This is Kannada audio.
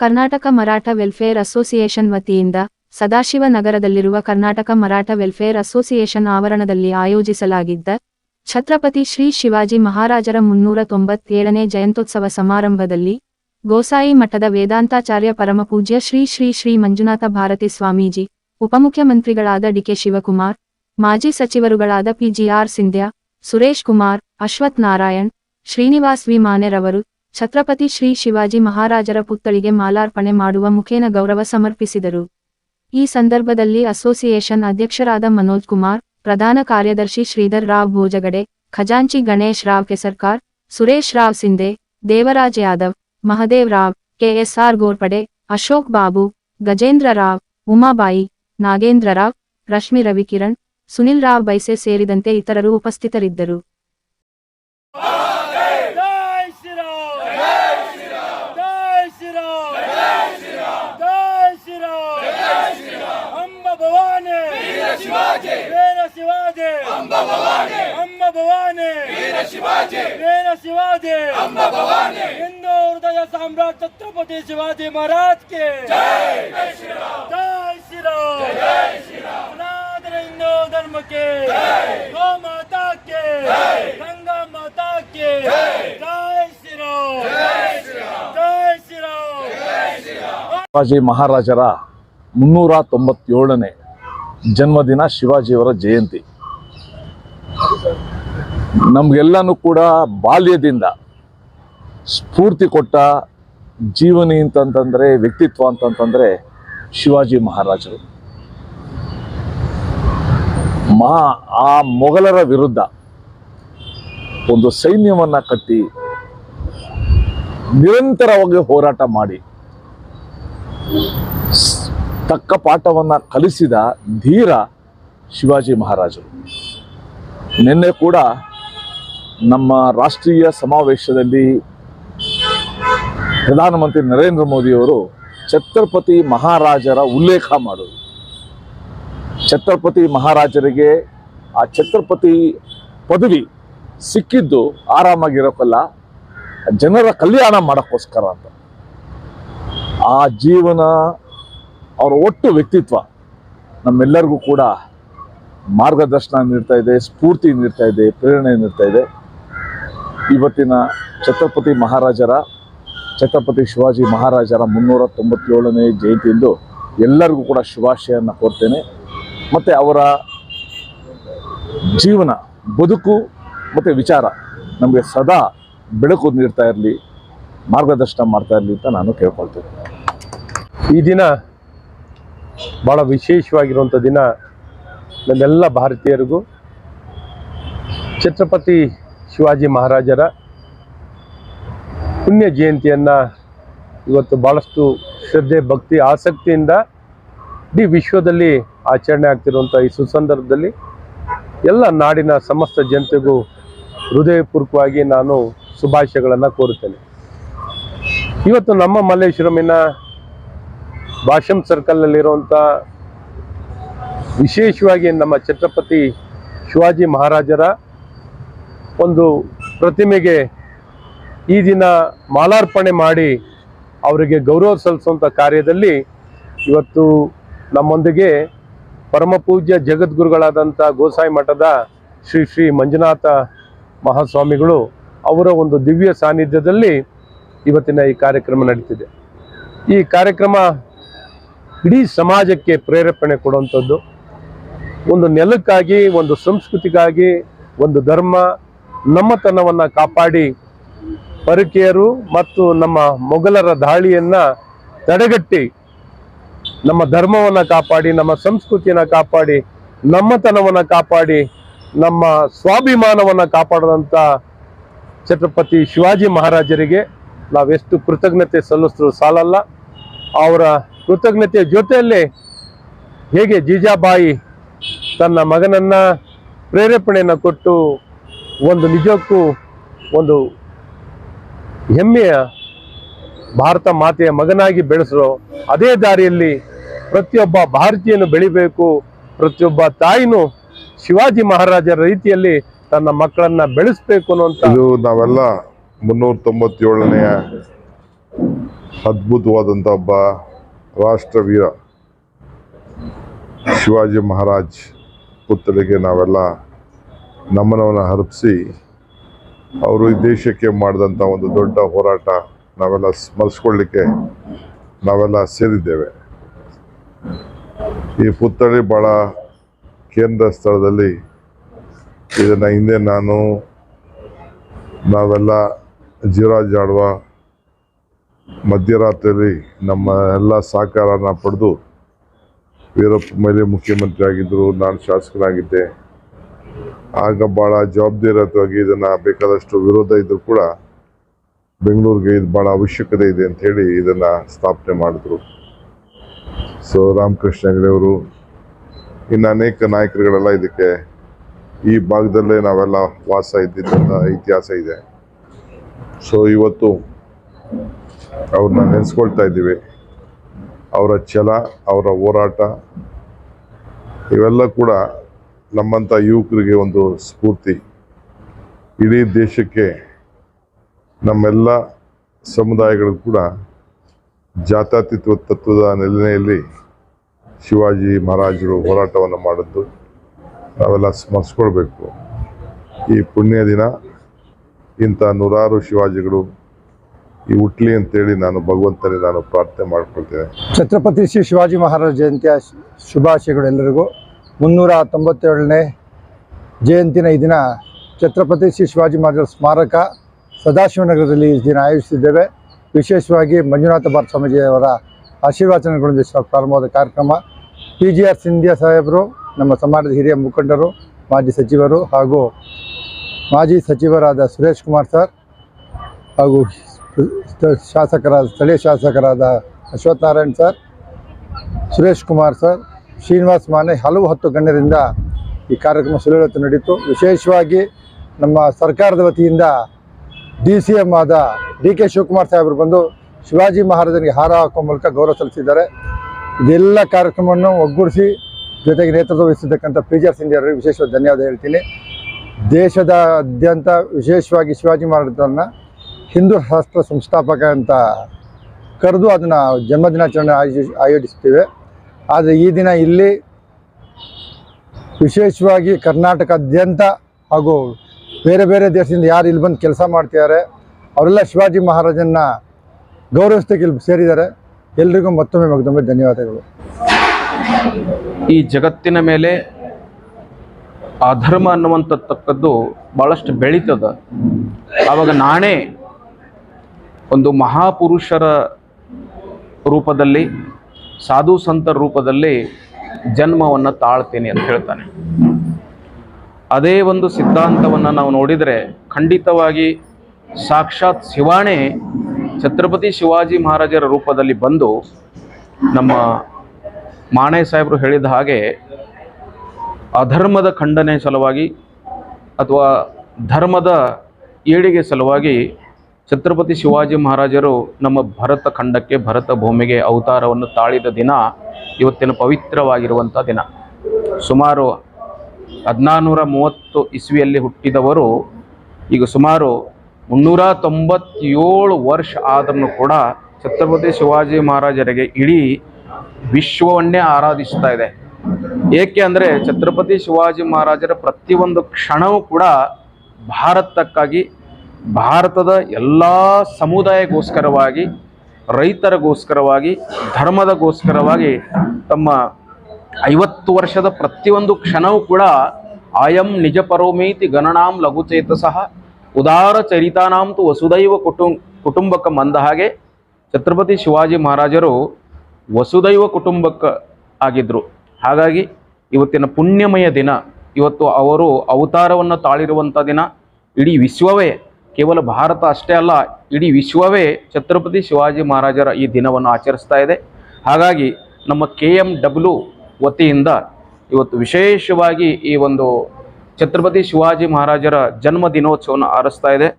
ಕರ್ನಾಟಕ ಮರಾಠ ವೆಲ್ಫೇರ್ ಅಸೋಸಿಯೇಷನ್ ವತಿಯಿಂದ ಸದಾಶಿವ ನಗರದಲ್ಲಿರುವ ಕರ್ನಾಟಕ ಮರಾಠ ವೆಲ್ಫೇರ್ ಅಸೋಸಿಯೇಷನ್ ಆವರಣದಲ್ಲಿ ಆಯೋಜಿಸಲಾಗಿದ್ದ ಛತ್ರಪತಿ ಶ್ರೀ ಶಿವಾಜಿ ಮಹಾರಾಜರ ಮುನ್ನೂರ ತೊಂಬತ್ತೇಳನೇ ಜಯಂತ್ಯೋತ್ಸವ ಸಮಾರಂಭದಲ್ಲಿ ಗೋಸಾಯಿ ಮಠದ ವೇದಾಂತಾಚಾರ್ಯ ಪರಮಪೂಜ್ಯ ಶ್ರೀ ಶ್ರೀ ಶ್ರೀ ಮಂಜುನಾಥ ಭಾರತಿ ಸ್ವಾಮೀಜಿ, ಉಪಮುಖ್ಯಮಂತ್ರಿಗಳಾದ ಡಿಕೆ ಶಿವಕುಮಾರ್, ಮಾಜಿ ಸಚಿವರುಗಳಾದ ಪಿಜಿಆರ್ ಸಿಂಧ್ಯಾ, ಸುರೇಶ್ ಕುಮಾರ್, ಅಶ್ವಥ್ ನಾರಾಯಣ್, ಶ್ರೀನಿವಾಸ್ ವಿ ಮಾನೆರವರು ಛತ್ರಪತಿ ಶ್ರೀ ಶಿವಾಜಿ ಮಹಾರಾಜರ ಪುತ್ಥಳಿಗೆ ಮಾಲಾರ್ಪಣೆ ಮಾಡುವ ಮುಖೇನ ಗೌರವ ಸಮರ್ಪಿಸಿದರು. ಈ ಸಂದರ್ಭದಲ್ಲಿ ಅಸೋಸಿಯೇಷನ್ ಅಧ್ಯಕ್ಷರಾದ ಮನೋಜ್ ಕುಮಾರ್, ಪ್ರಧಾನ ಕಾರ್ಯದರ್ಶಿ ಶ್ರೀಧರ್ ರಾವ್ ಭೋಜಗಡೆ, ಖಜಾಂಚಿ ಗಣೇಶ್ ರಾವ್ ಕೆಸರ್ಕಾರ್, ಸುರೇಶ್ ರಾವ್ ಸಿಂಧೆ, ದೇವರಾಜ್ ಯಾದವ್, ಮಹದೇವ್ ರಾವ್, ಕೆಎಸ್ಆರ್ ಗೋರ್ಪಡೆ, ಅಶೋಕ್ ಬಾಬು, ಗಜೇಂದ್ರ ರಾವ್, ಉಮಾಬಾಯಿ, ನಾಗೇಂದ್ರ ರಾವ್, ರಶ್ಮಿ ರವಿಕಿರಣ್, ಸುನಿಲ್ ರಾವ್ ಬೈಸೆ ಸೇರಿದಂತೆ ಇತರರು ಉಪಸ್ಥಿತರಿದ್ದರು ಜೈ ಶ್ರೀರಾಮ್ ಜೈ ಶ್ರೀರಾಮ್ ಜೈ ಶ್ರೀರಾಮ್ ಜೈ ಶ್ರೀರಾಮ್ ಜೈ ಶ್ರೀರಾಮ್ ಜೈ ಶ್ರೀರಾಮ್ ಅಂಬ ಭವಾನಿ ವೀರ ಶಿವಾಜಿ. ವೀರ ಶಿವಾಜಿ. ಅಂಬ ಭವಾನಿ. ಅಂಬ ಭವಾನಿ. ವೀರ ಶಿವಾಜಿ. ವೀರ ಶಿವಾಜಿ. ಅಂಬ ಭವಾನಿ. ಹಿಂದೂ ಹೃದಯ ಸಾಮ್ರಾಟ್ ಛತ್ರಪತಿ ಶಿವಾಜಿ ಮಹಾರಾಜ್ ಕೆ. ಜೈ ಶ್ರೀರಾಮ್. ಜೈ ಶ್ರೀರಾಮ್. ಜೈ ಶ್ರೀರಾಮ್. ಸನಾತನ ಹಿಂದೂ ಧರ್ಮಕ್ಕೆ. ಗೋ ಮಾತಾ ಕೆ. ಗಂಗಾ ಮಾತಾ ಕೆ. ಜೈ ಶ್ರೀರಾಮ್. ಜೈ ಶ್ರೀರಾಮ್. ಜೈ ಶ್ರೀರಾಮ್. ಶಿವಾಜಿ ಮಹಾರಾಜರ ಮುನ್ನೂರ ತೊಂಬತ್ತೇಳನೇ ಜನ್ಮದಿನ ಶಿವಾಜಿಯವರ ಜಯಂತಿ. ನಮಗೆಲ್ಲನೂ ಕೂಡ ಬಾಲ್ಯದಿಂದ ಸ್ಫೂರ್ತಿ ಕೊಟ್ಟ ಜೀವನಿ ಅಂತಂತಂದರೆ, ವ್ಯಕ್ತಿತ್ವ ಅಂತಂತಂದರೆ ಶಿವಾಜಿ ಮಹಾರಾಜರು. ಮಹಾ ಆ ಮೊಘಲರ ವಿರುದ್ಧ ಒಂದು ಸೈನ್ಯವನ್ನು ಕಟ್ಟಿ ನಿರಂತರವಾಗಿ ಹೋರಾಟ ಮಾಡಿ ತಕ್ಕ ಪಾಠವನ್ನು ಕಲಿಸಿದ ಧೀರ ಶಿವಾಜಿ ಮಹಾರಾಜರು. ನಿನ್ನೆ ಕೂಡ ನಮ್ಮ ರಾಷ್ಟ್ರೀಯ ಸಮಾವೇಶದಲ್ಲಿ ಪ್ರಧಾನಮಂತ್ರಿ ನರೇಂದ್ರ ಮೋದಿಯವರು ಛತ್ರಪತಿ ಮಹಾರಾಜರ ಉಲ್ಲೇಖ ಮಾಡೋದು ಛತ್ರಪತಿ ಮಹಾರಾಜರಿಗೆ ಆ ಛತ್ರಪತಿ ಪದವಿ ಸಿಕ್ಕಿದ್ದು ಆರಾಮಾಗಿರೋಕ್ಕಲ್ಲ ಜನರ ಕಲ್ಯಾಣ ಮಾಡೋಕ್ಕೋಸ್ಕರ ಅಂತ. ಆ ಜೀವನ ಅವರ ಒಟ್ಟು ವ್ಯಕ್ತಿತ್ವ ನಮ್ಮೆಲ್ಲರಿಗೂ ಕೂಡ ಮಾರ್ಗದರ್ಶನ ನೀಡ್ತಾ ಇದೆ, ಸ್ಫೂರ್ತಿ ನೀಡ್ತಾ ಇದೆ, ಪ್ರೇರಣೆ ನೀಡ್ತಾ ಇದೆ. ಇವತ್ತಿನ ಛತ್ರಪತಿ ಮಹಾರಾಜರ, ಛತ್ರಪತಿ ಶಿವಾಜಿ ಮಹಾರಾಜರ ಮುನ್ನೂರ ತೊಂಬತ್ತೇಳನೇ ಜಯಂತಿಯಂದು ಎಲ್ಲರಿಗೂ ಕೂಡ ಶುಭಾಶಯನ್ನು ಕೋರ್ತೇನೆ. ಮತ್ತು ಅವರ ಜೀವನ, ಬದುಕು ಮತ್ತು ವಿಚಾರ ನಮಗೆ ಸದಾ ಬೆಳಕು ನೀಡ್ತಾ ಇರಲಿ, ಮಾರ್ಗದರ್ಶನ ಮಾಡ್ತಾ ಇರಲಿ ಅಂತ ನಾನು ಕೇಳ್ಕೊಳ್ತೇನೆ. ಈ ದಿನ ಭಾಳ ವಿಶೇಷವಾಗಿರುವಂಥ ದಿನ ನಮ್ಮೆಲ್ಲ ಭಾರತೀಯರಿಗೂ. ಛತ್ರಪತಿ ಶಿವಾಜಿ ಮಹಾರಾಜರ ಪುಣ್ಯ ಜಯಂತಿಯನ್ನು ಇವತ್ತು ಭಾಳಷ್ಟು ಶ್ರದ್ಧೆ, ಭಕ್ತಿ, ಆಸಕ್ತಿಯಿಂದ ಇಡೀ ವಿಶ್ವದಲ್ಲಿ ಆಚರಣೆ ಆಗ್ತಿರುವಂಥ ಈ ಸುಸಂದರ್ಭದಲ್ಲಿ ಎಲ್ಲ ನಾಡಿನ ಸಮಸ್ತ ಜನತೆಗೂ ಹೃದಯಪೂರ್ವಕವಾಗಿ ನಾನು ಶುಭಾಶಯಗಳನ್ನು ಕೋರುತ್ತೇನೆ. ಇವತ್ತು ನಮ್ಮ ಮಲ್ಲೇಶ್ವರಮಿನ ಭಾಷಂ ಸರ್ಕಲ್ನಲ್ಲಿರುವಂಥ ವಿಶೇಷವಾಗಿ ನಮ್ಮ ಛತ್ರಪತಿ ಶಿವಾಜಿ ಮಹಾರಾಜರ ಒಂದು ಪ್ರತಿಮೆಗೆ ಈ ದಿನ ಮಾಲಾರ್ಪಣೆ ಮಾಡಿ ಅವರಿಗೆ ಗೌರವ ಸಲ್ಲಿಸುವಂಥ ಕಾರ್ಯದಲ್ಲಿ ಇವತ್ತು ನಮ್ಮೊಂದಿಗೆ ಪರಮಪೂಜ್ಯ ಜಗದ್ಗುರುಗಳಾದಂಥ ಗೋಸಾಯಿ ಮಠದ ಶ್ರೀ ಶ್ರೀ ಮಂಜುನಾಥ ಮಹಾಸ್ವಾಮಿಗಳು ಅವರ ಒಂದು ದಿವ್ಯ ಸಾನ್ನಿಧ್ಯದಲ್ಲಿ ಇವತ್ತಿನ ಈ ಕಾರ್ಯಕ್ರಮ ನಡೀತಿದೆ. ಈ ಕಾರ್ಯಕ್ರಮ ಇಡೀ ಸಮಾಜಕ್ಕೆ ಪ್ರೇರೇಪಣೆ ಕೊಡುವಂಥದ್ದು. ಒಂದು ನೆಲಕ್ಕಾಗಿ, ಒಂದು ಸಂಸ್ಕೃತಿಗಾಗಿ, ಒಂದು ಧರ್ಮ, ನಮ್ಮತನವನ್ನು ಕಾಪಾಡಿ ಪರಕೀಯರು ಮತ್ತು ನಮ್ಮ ಮೊಘಲರ ದಾಳಿಯನ್ನು ತಡೆಗಟ್ಟಿ ನಮ್ಮ ಧರ್ಮವನ್ನು ಕಾಪಾಡಿ, ನಮ್ಮ ಸಂಸ್ಕೃತಿಯನ್ನು ಕಾಪಾಡಿ, ನಮ್ಮತನವನ್ನು ಕಾಪಾಡಿ, ನಮ್ಮ ಸ್ವಾಭಿಮಾನವನ್ನು ಕಾಪಾಡಿದಂಥ ಛತ್ರಪತಿ ಶಿವಾಜಿ ಮಹಾರಾಜರಿಗೆ ನಾವೆಷ್ಟು ಕೃತಜ್ಞತೆ ಸಲ್ಲಿಸಿದ್ರು ಸಾಲಲ್ಲ. ಅವರ ಕೃತಜ್ಞತೆಯ ಜೊತೆಯಲ್ಲೇ ಹೇಗೆ ಜೀಜಾಬಾಯಿ ತನ್ನ ಮಗನನ್ನ ಪ್ರೇರೇಪಣೆಯನ್ನು ಕೊಟ್ಟು ಒಂದು ನಿಜಕ್ಕೂ ಒಂದು ಹೆಮ್ಮೆಯ ಭಾರತ ಮಾತೆಯ ಮಗನಾಗಿ ಬೆಳೆಸರೋ ಅದೇ ದಾರಿಯಲ್ಲಿ ಪ್ರತಿಯೊಬ್ಬ ಭಾರತೀಯನು ಬೆಳಿಬೇಕು, ಪ್ರತಿಯೊಬ್ಬ ತಾಯಿನೂ ಶಿವಾಜಿ ಮಹಾರಾಜರ ರೀತಿಯಲ್ಲಿ ತನ್ನ ಮಕ್ಕಳನ್ನ ಬೆಳೆಸಬೇಕು ಅನ್ನುವಂಥ ಇದು ನಾವೆಲ್ಲ ಮುನ್ನೂರ ತೊಂಬತ್ತೇಳನೆಯ ಅದ್ಭುತವಾದಂಥ ಒಬ್ಬ ರಾಷ್ಟ್ರವೀರ ಶಿವಾಜಿ ಮಹಾರಾಜ್ ಪುತ್ಥಳಿಗೆ ನಾವೆಲ್ಲ ನಮನವನ್ನು ಅರ್ಪಿಸಿ ಅವರು ಈ ದೇಶಕ್ಕೆ ಮಾಡಿದಂಥ ಒಂದು ದೊಡ್ಡ ಹೋರಾಟ ನಾವೆಲ್ಲ ಸ್ಮರಿಸ್ಕೊಳ್ಳಿಕ್ಕೆ ನಾವೆಲ್ಲ ಸೇರಿದ್ದೇವೆ. ಈ ಪುತ್ಥಳಿ ಭಾಳ ಕೇಂದ್ರ ಸ್ಥಳದಲ್ಲಿ ಇದನ್ನು ಹಿಂದೆ ನಾನು ನಾವೆಲ್ಲ ಜೀರಾಜಾಡುವ ಮಧ್ಯರಾತ್ರಿಯಲ್ಲಿ ನಮ್ಮ ಎಲ್ಲ ಸಹಕಾರನ ಪಡೆದು ವೀರಪ್ಪ ಮೇಲೆ ಮುಖ್ಯಮಂತ್ರಿ ಆಗಿದ್ದರು ನಾನು ಶಾಸಕನಾಗಿದ್ದೆ. ಆಗ ಭಾಳ ಜವಾಬ್ದಾರಿಯುತವಾಗಿ ಇದನ್ನು ಬೇಕಾದಷ್ಟು ವಿರೋಧ ಇದ್ದರೂ ಕೂಡ ಬೆಂಗಳೂರಿಗೆ ಇದು ಭಾಳ ಅವಶ್ಯಕತೆ ಇದೆ ಅಂತ ಹೇಳಿ ಇದನ್ನು ಸ್ಥಾಪನೆ ಮಾಡಿದ್ರು. ಸೊ ರಾಮಕೃಷ್ಣ ಹೆಗಡೆ ಅವರು, ಇನ್ನು ಅನೇಕ ನಾಯಕರುಗಳೆಲ್ಲ ಇದಕ್ಕೆ ಈ ಭಾಗದಲ್ಲೇ ನಾವೆಲ್ಲ ವಾಸ ಇದ್ದಿದ್ದಂಥ ಇತಿಹಾಸ ಇದೆ. ಸೊ ಇವತ್ತು ಅವ್ರನ್ನ ನೆನೆಸ್ಕೊಳ್ತಾ ಇದ್ದೀವಿ. ಅವರ ಛಲ, ಅವರ ಹೋರಾಟ, ಇವೆಲ್ಲ ಕೂಡ ನಮ್ಮಂಥ ಯುವಕರಿಗೆ ಒಂದು ಸ್ಫೂರ್ತಿ. ಇಡೀ ದೇಶಕ್ಕೆ ನಮ್ಮೆಲ್ಲ ಸಮುದಾಯಗಳಿಗೂ ಕೂಡ ಜಾತ್ಯತೀತ ತತ್ವದ ನೆಲೆಯಲ್ಲಿ ಶಿವಾಜಿ ಮಹಾರಾಜರು ಹೋರಾಟವನ್ನು ಮಾಡಿದ್ದು ನಾವೆಲ್ಲ ಸ್ಮರಿಸ್ಕೊಳ್ಬೇಕು. ಈ ಪುಣ್ಯ ದಿನ ಇಂಥ ನೂರಾರು ಶಿವಾಜಿಗಳು ಈ ಹುಟ್ಲಿ ಅಂತೇಳಿ ನಾನು ಭಗವಂತನೇ ನಾನು ಪ್ರಾರ್ಥನೆ ಮಾಡ್ಕೊಳ್ತೇನೆ. ಛತ್ರಪತಿ ಶ್ರೀ ಶಿವಾಜಿ ಮಹಾರಾಜ ಜಯಂತಿಯ ಶುಭಾಶಯಗಳು ಎಲ್ಲರಿಗೂ ಮುನ್ನೂರ ತೊಂಬತ್ತೇಳನೇ ಜಯಂತಿನ ಈ ದಿನ ಛತ್ರಪತಿ ಶ್ರೀ ಶಿವಾಜಿ ಮಹಾರಾಜರ ಸ್ಮಾರಕ ಸದಾಶಿವನಗರದಲ್ಲಿ ಈ ದಿನ ಆಯೋಜಿಸಿದ್ದೇವೆ. ವಿಶೇಷವಾಗಿ ಮಂಜುನಾಥ ಭಾರತ ಸ್ವಾಮೀಜಿಯವರ ಆಶೀರ್ವಾಚನಗಳೊಂದಿಗೆ ಪ್ರಾರಂಭವಾದ ಕಾರ್ಯಕ್ರಮ. ಪಿ ಜಿ ಆರ್ ಸಿಂಧಿಯಾ ಸಾಹೇಬರು, ನಮ್ಮ ಸಮಾಜದ ಹಿರಿಯ ಮುಖಂಡರು, ಮಾಜಿ ಸಚಿವರು ಹಾಗೂ ಮಾಜಿ ಸಚಿವರಾದ ಸುರೇಶ್ ಕುಮಾರ್ ಸರ್ ಹಾಗೂ ಶಾಸಕರಾದ, ಸ್ಥಳೀಯ ಶಾಸಕರಾದ ಅಶ್ವಥ್ ನಾರಾಯಣ್ ಸರ್, ಸುರೇಶ್ ಕುಮಾರ್ ಸರ್, ಶ್ರೀನಿವಾಸ್ ಮಾನೆ ಹಲವು ಹತ್ತು ಗಣ್ಯರಿಂದ ಈ ಕಾರ್ಯಕ್ರಮ ಸುಲಭತೆ ನಡೀತು. ವಿಶೇಷವಾಗಿ ನಮ್ಮ ಸರ್ಕಾರದ ವತಿಯಿಂದ ಡಿ ಸಿ ಎಂ ಆದ ಡಿ ಕೆ ಶಿವಕುಮಾರ್ ಸಾಹೇಬರು ಬಂದು ಶಿವಾಜಿ ಮಹಾರಾಜನಿಗೆ ಹಾರ ಹಾಕುವ ಮೂಲಕ ಗೌರವ ಸಲ್ಲಿಸಿದ್ದಾರೆ. ಇದೆಲ್ಲ ಕಾರ್ಯಕ್ರಮವನ್ನು ಒಗ್ಗೂಡಿಸಿ ಜೊತೆಗೆ ನೇತೃತ್ವ ವಹಿಸಿದ್ದಕ್ಕಂಥ ಪಿ ಜಿ ಆರ್ ಸಿಂಧಿ ಅವರಿಗೆ ವಿಶೇಷವಾದ ಧನ್ಯವಾದ ಹೇಳ್ತೀನಿ. ದೇಶದಾದ್ಯಂತ ವಿಶೇಷವಾಗಿ ಶಿವಾಜಿ ಮಹಾರಾಜರನ್ನ ಹಿಂದೂ ಶಾಸ್ತ್ರ ಸಂಸ್ಥಾಪಕ ಅಂತ ಕರೆದು ಅದನ್ನು ಜನ್ಮದಿನಾಚರಣೆ ಆಯೋಜಿ, ಆಯೋಜಿಸ್ತೀವಿ. ಆದರೆ ಈ ದಿನ ಇಲ್ಲಿ ವಿಶೇಷವಾಗಿ ಕರ್ನಾಟಕಾದ್ಯಂತ ಹಾಗೂ ಬೇರೆ ಬೇರೆ ದೇಶದಿಂದ ಯಾರು ಇಲ್ಲಿ ಬಂದು ಕೆಲಸ ಮಾಡ್ತಿದ್ದಾರೆ, ಅವರೆಲ್ಲ ಶಿವಾಜಿ ಮಹಾರಾಜನ್ನ ಗೌರವಿಸ್ತಕ್ಕೆ ಇಲ್ಲಿ ಸೇರಿದ್ದಾರೆ. ಎಲ್ರಿಗೂ ಮತ್ತೊಮ್ಮೆ ಮಗದೊಮ್ಮೆ ಧನ್ಯವಾದಗಳು. ಈ ಜಗತ್ತಿನ ಮೇಲೆ ಅಧರ್ಮ ಅನ್ನುವಂಥದ್ದು ಭಾಳಷ್ಟು ಬೆಳೀತದ. ಆವಾಗ ನಾನೇ ಒಂದು ಮಹಾಪುರುಷರ ರೂಪದಲ್ಲಿ, ಸಾಧು ಸಂತರ ರೂಪದಲ್ಲಿ ಜನ್ಮವನ್ನು ತಾಳ್ತೀನಿ ಅಂತ ಹೇಳ್ತಾನೆ. ಅದೇ ಒಂದು ಸಿದ್ಧಾಂತವನ್ನು ನಾವು ನೋಡಿದರೆ, ಖಂಡಿತವಾಗಿ ಸಾಕ್ಷಾತ್ ಶಿವಾಣೆ, ಛತ್ರಪತಿ ಶಿವಾಜಿ ಮಹಾರಾಜರ ರೂಪದಲ್ಲಿ ಬಂದು ನಮ್ಮ ಮಾಣೆ ಸಾಹೇಬರು ಹೇಳಿದ ಹಾಗೆ, ಅಧರ್ಮದ ಖಂಡನೆ ಸಲುವಾಗಿ ಅಥವಾ ಧರ್ಮದ ಏಳಿಗೆ ಸಲುವಾಗಿ ಛತ್ರಪತಿ ಶಿವಾಜಿ ಮಹಾರಾಜರು ನಮ್ಮ ಭರತ ಖಂಡಕ್ಕೆ, ಭರತ ಭೂಮಿಗೆ ಅವತಾರವನ್ನು ತಾಳಿದ ದಿನ, ಇವತ್ತಿನ ಪವಿತ್ರವಾಗಿರುವಂಥ ದಿನ. ಸುಮಾರು ಹದಿನಾರುನೂರ ಮೂವತ್ತು ಇಸ್ವಿಯಲ್ಲಿ ಹುಟ್ಟಿದವರು, ಈಗ ಸುಮಾರು ಮುನ್ನೂರ ತೊಂಬತ್ತೇಳು ವರ್ಷ ಆದ್ರೂ ಕೂಡ ಛತ್ರಪತಿ ಶಿವಾಜಿ ಮಹಾರಾಜರಿಗೆ ಇಡೀ ವಿಶ್ವವನ್ನೇ ಆರಾಧಿಸ್ತಾ ಇದೆ. ಏಕೆ ಅಂದರೆ ಛತ್ರಪತಿ ಶಿವಾಜಿ ಮಹಾರಾಜರ ಪ್ರತಿಯೊಂದು ಕ್ಷಣವೂ ಕೂಡ ಭಾರತಕ್ಕಾಗಿ ಭಾರತದ ಎಲ್ಲ ಸಮುದಾಯಗೋಸ್ಕರವಾಗಿ ರೈತರಗೋಸ್ಕರವಾಗಿ, ಧರ್ಮದಗೋಸ್ಕರವಾಗಿ ತಮ್ಮ ಐವತ್ತು ವರ್ಷದ ಪ್ರತಿಯೊಂದು ಕ್ಷಣವೂ ಕೂಡ ಆಯಂ ನಿಜ ಪರೋಮೇತಿ ಗಣನಾಂ ಲಘುಚೇತಸಃ ಉದಾರ ಚರಿತಾನಾಂತು ವಸುದೈವ ಕುಟುಂ ಕುಟುಂಬಕ್ಕೆ ಮಂದ ಹಾಗೆ ಛತ್ರಪತಿ ಶಿವಾಜಿ ಮಹಾರಾಜರು ವಸುದೈವ ಕುಟುಂಬಕ್ಕೆ ಆಗಿದ್ದರು ಹಾಗಾಗಿ ಇವತ್ತಿನ ಪುಣ್ಯಮಯ ದಿನ, ಇವತ್ತು ಅವರು ಅವತಾರವನ್ನು ತಾಳಿರುವಂಥ ದಿನ, ಇಡೀ ವಿಶ್ವವೇ ಕೇವಲ ಭಾರತ ಅಷ್ಟೇ ಅಲ್ಲ, ಇಡೀ ವಿಶ್ವವೇ ಛತ್ರಪತಿ ಶಿವಾಜಿ ಮಹಾರಾಜರ ಈ ದಿನವನ್ನು ಆಚರಿಸ್ತಾ ಇದೆ. ಹಾಗಾಗಿ ನಮ್ಮ ಕೆ ಎಂ ಡಬ್ಲ್ಯೂ ವತಿಯಿಂದ ಇವತ್ತು ವಿಶೇಷವಾಗಿ ಈ ಒಂದು ಛತ್ರಪತಿ ಶಿವಾಜಿ ಮಹಾರಾಜರ ಜನ್ಮ ದಿನೋತ್ಸವವನ್ನು ಆರಿಸ್ತಾ ಇದೆ.